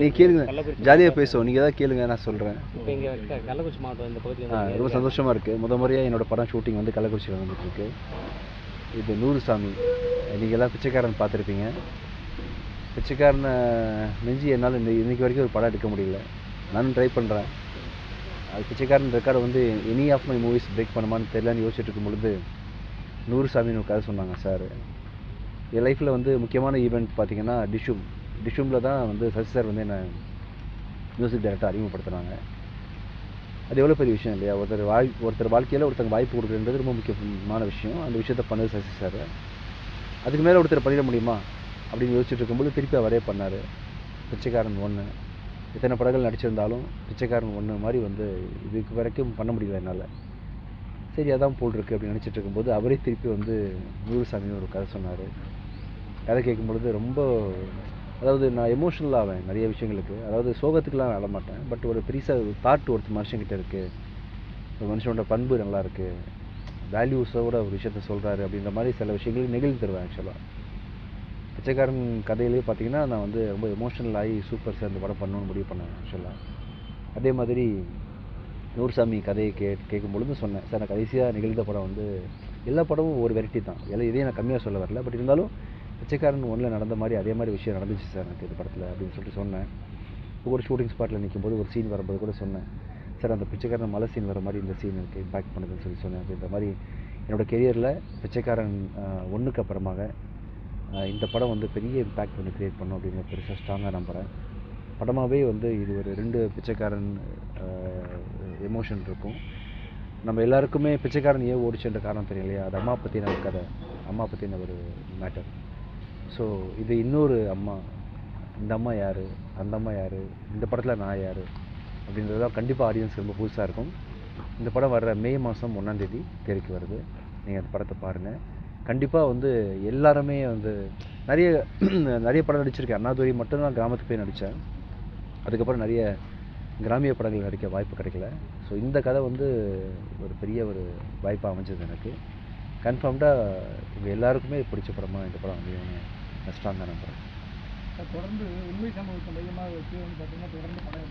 நீ கேளுங்க. ஜாலியாக பேசுவோம். நீங்கள் ஏதாவது கேளுங்க நான் சொல்கிறேன் இப்போ இங்கே கள்ளக்குறிச்சி மாவட்டம் இந்த பகுதியில் ரொம்ப சந்தோஷமாக இருக்குது முத முறையாக என்னோட படம் ஷூட்டிங் வந்து கள்ளக்குறிச்சியில் வந்துட்டுருக்கு இது நூறு சாமி நீங்கள் எல்லாம் பிச்சைக்காரன் பார்த்துருப்பீங்க. பிச்சைக்காரனை நெஞ்சு என்னால் இந்த இன்னைக்கு வரைக்கும் ஒரு படம் எடுக்க முடியல. நானும் ட்ரை பண்ணுறேன் அது பிச்சைக்காரன் ரெக்கார்டை வந்து any of my movies break பண்ணுமான்னு தெரியலன்னு யோசிச்சுட்டு இருக்கும் பொழுது நூறு சாமின்னு ஒரு கதை சொன்னாங்க சார். என் லைஃப்பில் வந்து முக்கியமான ஈவெண்ட் பார்த்தீங்கன்னா டிஷும் டிஷுமில் தான் வந்து சசி சார் வந்து என்னை மியூசிக் டைரக்டர் அறிமுகப்படுத்துனாங்க. அது எவ்வளோ பெரிய விஷயம் இல்லையா? ஒருத்தர் வாழ் ஒருத்தர் வாழ்க்கையில் ஒருத்தங்க வாய்ப்பு கொடுக்குறது ரொம்ப முக்கியமான விஷயம். அந்த விஷயத்த பண்ணது சசி சார். அதுக்கு மேலே ஒருத்தர் பண்ணிட முடியுமா? அப்படின்னு யோசிச்சுட்டு இருக்கும்போது திருப்பி அவரே பண்ணார். பிச்சைக்காரன் ஒன்று இத்தனை படங்கள் நடிச்சிருந்தாலும் பிச்சைக்காரன் ஒன்று மாதிரி வந்து இதுக்கு வரைக்கும் பண்ண முடியல என்னால். சரி அதான் போல் இருக்குது அப்படின்னு நினச்சிட்டு இருக்கும்போது அவரே திருப்பி வந்து நூறு சாமின்னு ஒரு கதை சொன்னார். கதை கேட்கும்பொழுது ரொம்ப அதாவது நான் எமோஷனல் ஆவேன் நிறைய விஷயங்களுக்கு. அதாவது சோகத்துக்குலாம் நான் அழமாட்டேன் பட் ஒரு பெருசாக ஒரு தாட் ஒருத்தர் மனுஷங்கிட்ட இருக்குது ஒரு மனுஷனோட பண்பு நல்லா இருக்குது வேல்யூஸோட ஒரு விஷயத்த சொல்கிறாரு அப்படின்ற மாதிரி சில விஷயங்களுக்கு நெகிழ்வு தருவேன் ஆக்சுவலாக பிச்சைக்காரன் கதையிலே பார்த்தீங்கன்னா நான் வந்து ரொம்ப எமோஷனல் ஆகி சூப்பர் சார் இந்த படம் பண்ணணும்னு முடிவு பண்ணேன் ஆக்சுவலாக அதே மாதிரி நூர்சாமி கதையை கே கேட்கும் பொழுது சொன்னேன். சார் நான் கடைசியாக நிகழ்ந்த படம் வந்து எல்லா படமும் ஒரு வெரைட்டி தான். எல்லாம் இதையும் நான் கம்மியாக சொல்ல வரல. பட் இருந்தாலும் பிச்சைக்காரன் ஒன்றில் நடந்த மாதிரி அதே மாதிரி விஷயம் நடந்துச்சு சார் எனக்கு இந்த படத்தில் அப்படின்னு சொல்லிட்டு சொன்னேன். இப்போ ஷூட்டிங் ஸ்பாட்டில் நிற்கும்போது ஒரு சீன் வரும்போது கூட சொன்னேன். சார் அந்த பிச்சைக்காரன் மலை சீன் வர மாதிரி இந்த சீன் எனக்கு இம்பாக்ட் பண்ணுதுன்னு சொல்லி சொன்னேன். அப்படின்ற மாதிரி என்னோடய கெரியரில் பிச்சைக்காரன் ஒன்றுக்கு அப்புறமாக இந்த படம் வந்து பெரிய இம்பேக்ட் வந்து க்ரியேட் பண்ணும் அப்படின்னு பெருசாக ஸ்ட்ராங்காக நம்புகிறேன் படமாகவே வந்து இது ஒரு ரெண்டு பிச்சைக்காரன் எமோஷன் இருக்கும். நம்ம எல்லாருக்குமே பிச்சைக்காரன் ஏன் ஓடிச்சுன்ற காரணம் தெரியும் இல்லையா அது அம்மா பற்றின ஒரு கதை. அம்மா பற்றின ஒரு மேட்டர் ஸோ இது இன்னொரு அம்மா. இந்த அம்மா யார்? அந்த அம்மா யார்? இந்த படத்தில் நான் யார்? அப்படின்றதெல்லாம் கண்டிப்பாக ஆடியன்ஸ் ரொம்ப புதுசாக இருக்கும். இந்த படம் வர்ற மே மாதம் ஒன்றாந்தேதி தேதிக்கு வருது. நீங்கள் அந்த படத்தை பாருங்கள் கண்டிப்பாக வந்து எல்லாருமே வந்து நிறைய நிறைய படம் நடிச்சிருக்கேன். அண்ணாதுரை மட்டும்தான் கிராமத்துக்கு போய் நடித்தேன் அதுக்கப்புறம் நிறைய கிராமிய படங்கள் நடிக்க வாய்ப்பு கிடைக்கல. ஸோ இந்த கதை வந்து ஒரு பெரிய ஒரு வாய்ப்பாக அமைஞ்சது எனக்கு. கன்ஃபார்ம்டாக இவங்க எல்லாருக்குமே பிடிச்ச படமாக இந்த படம் அமையும்னு நான் ஸ்ட்ராங்காக நம்புகிறேன் தொடர்ந்து உண்மை சம்பவத்தை மையமாக வச்சு வந்து பார்த்தீங்கன்னா தொடர்ந்து படம்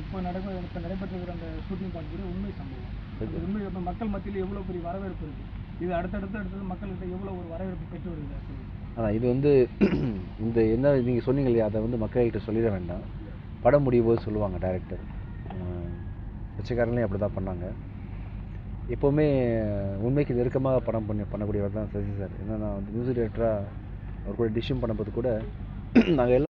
இப்போ நடக்க இப்போ நடைபெற்றிருக்கிற அந்த ஷூட்டிங் பார்க்குறது உண்மை சம்பவம். அந்த உண்மை இப்போ மக்கள் மத்தியில் எவ்வளோ பெரிய வரவேற்பு இருக்குது இது அடுத்தடுத்து அடுத்தது மக்கள்கிட்ட எவ்வளோ ஒரு வரவேற்பு பெற்று வருது? ஆனால் இது வந்து இந்த என்ன நீங்கள் சொன்னீங்க இல்லையா அதை வந்து மக்கள்கிட்ட சொல்லிட வேண்டாம். படம் முடியும் போது சொல்லுவாங்க டேரக்டர் பிச்சைக்காரன்லேயும் அப்படி தான் பண்ணாங்க. எப்போவுமே உண்மைக்கு நெருக்கமாக படம் பண்ணி பண்ணக்கூடியவர் தான் சசி சார். ஏன்னா நான் வந்து மியூசிக் டைரக்டராக அவர் கூட டிஷ்ஷும் பண்ணும்போது கூட நாங்கள் எல்லாம்